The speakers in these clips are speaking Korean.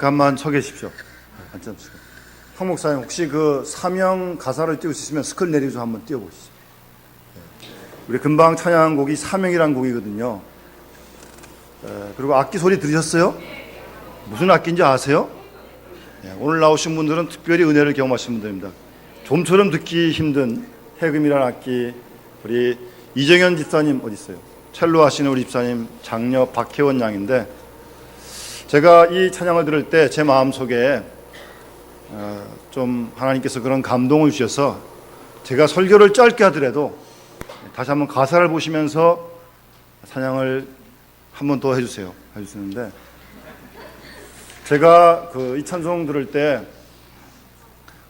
잠깐만 서 계십시오. 앉으시고. 황 목사님 혹시 그 사명 가사를 띄울 수 있으면 스클 내리죠 한번 띄워보시죠. 네. 우리 금방 찬양한 곡이 사명이란 곡이거든요. 에, 그리고 악기 소리 들으셨어요? 무슨 악기인지 아세요? 예, 오늘 나오신 분들은 특별히 은혜를 경험하신 분들입니다. 좀처럼 듣기 힘든 해금이라는 악기 우리 이정현 집사님 어디 있어요? 첼로 하시는 우리 집사님 장녀 박혜원 양인데 제가 이 찬양을 들을 때 제 마음 속에 어, 좀 하나님께서 그런 감동을 주셔서 제가 설교를 짧게 하더라도 다시 한번 가사를 보시면서 찬양을 한 번 더 해주세요. 해주시는데 제가 그 이 찬송 들을 때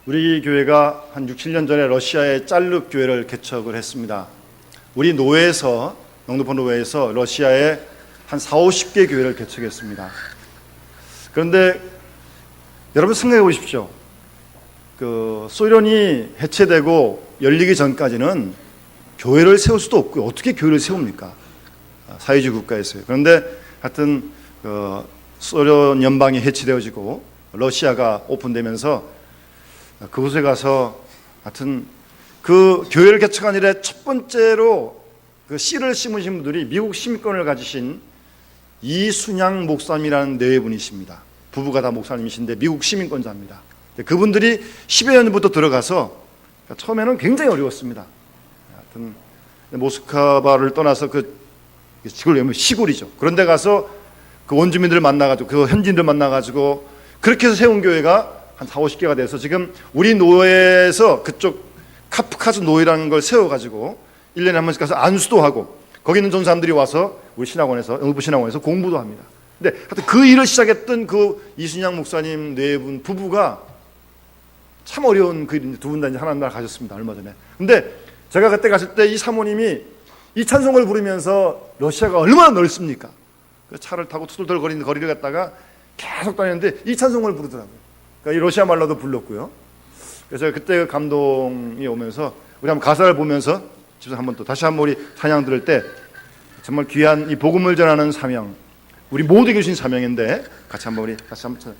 우리 교회가 한 6, 7년 전에 러시아의 짤르 교회를 개척을 했습니다. 우리 노회에서 영등포 노회에서 러시아에 한 4, 50개 교회를 개척했습니다. 그런데 여러분 생각해 보십시오. 그 소련이 해체되고 열리기 전까지는 교회를 세울 수도 없고 어떻게 교회를 세웁니까? 사회주의 국가에서요. 그런데 하여튼 그 소련 연방이 해체되어지고 러시아가 오픈되면서 그곳에 가서 하여튼 그 교회를 개척한 이래 첫 번째로 그 씨를 심으신 분들이 미국 시민권을 가지신 이순양 목사님이라는 네 분이십니다. 부부가 다 목사님이신데 미국 시민권자입니다. 그분들이 10여 년부터 들어가서 처음에는 굉장히 어려웠습니다. 하여튼 모스크바를 떠나서 그 지구를 여면 시골이죠. 그런데 가서 그 원주민들을 만나가지고 그 현지인들 만나가지고 그렇게 해서 세운 교회가 한 4, 50개가 돼서 지금 우리 노예에서 그쪽 카프카스 노예라는 걸 세워가지고 1년에 한 번씩 가서 안수도 하고 거기 있는 전 사람들이 와서 우리 신학원에서 영부 신학원에서 공부도 합니다. 근데 하여튼 그 일을 시작했던 그 이순양 목사님 네 분 부부가 참 어려운 그 일, 두분 다 이제 하나님 나라 가셨습니다. 얼마 전에. 근데 제가 그때 갔을 때 이 사모님이 이 찬송을 부르면서 러시아가 얼마나 넓습니까? 그 차를 타고 투덜거리는 거리를 갔다가 계속 다녔는데 이 찬송을 부르더라고요. 그러니까 이 러시아 말로도 불렀고요. 그래서 그때 그 감동이 오면서 우리 한번 가사를 보면서 집에서 한번 또 다시 한번 우리 찬양 들을 때 정말 귀한 이 복음을 전하는 사명, 우리 모두에게 주신 사명인데 같이 한번 우리 다시 한번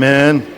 찬- 아멘.